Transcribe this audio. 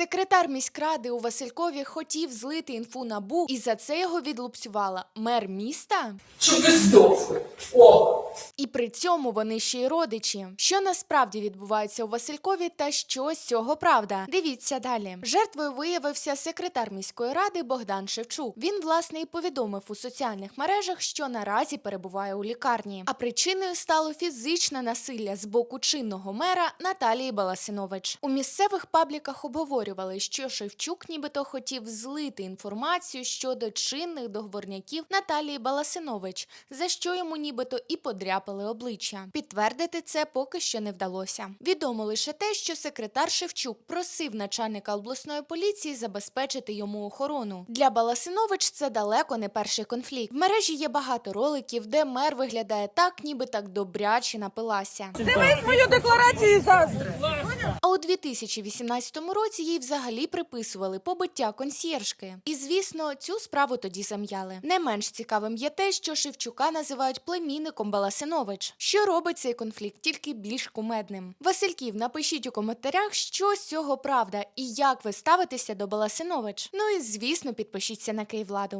Секретар міськради у Василькові хотів злити інфу набу, і за це його відлупцювала мер міста. Щоб ви здохли. О! І при цьому вони ще й родичі. Що насправді відбувається у Василькові та що з цього правда? Дивіться далі. Жертвою виявився секретар міської ради Богдан Шевчук. Він власне і повідомив у соціальних мережах, що наразі перебуває у лікарні. А причиною стало фізичне насилля з боку чинного мера Наталії Баласинович. У місцевих пабліках обговорювали, що Шевчук нібито хотів злити інформацію щодо чинних договорняків Наталії Баласинович, за що йому нібито і подряпали обличчя. Підтвердити це поки що не вдалося. Відомо лише те, що секретар Шевчук просив начальника обласної поліції забезпечити йому охорону. Для Баласинович це далеко не перший конфлікт. В мережі є багато роликів, де мер виглядає так, ніби так добряче напилася. Дивись мою декларацію і заздри. А у 2018 році їй взагалі приписували побиття консьєржки. І звісно, цю справу тоді зам'яли. Не менш цікавим є те, що Шевчука називають племінником Баласинович, що робить цей конфлікт тільки більш кумедним. Васильків, напишіть у коментарях, що з цього правда і як ви ставитеся до Баласинович. Ну і звісно, підпишіться на Київладу.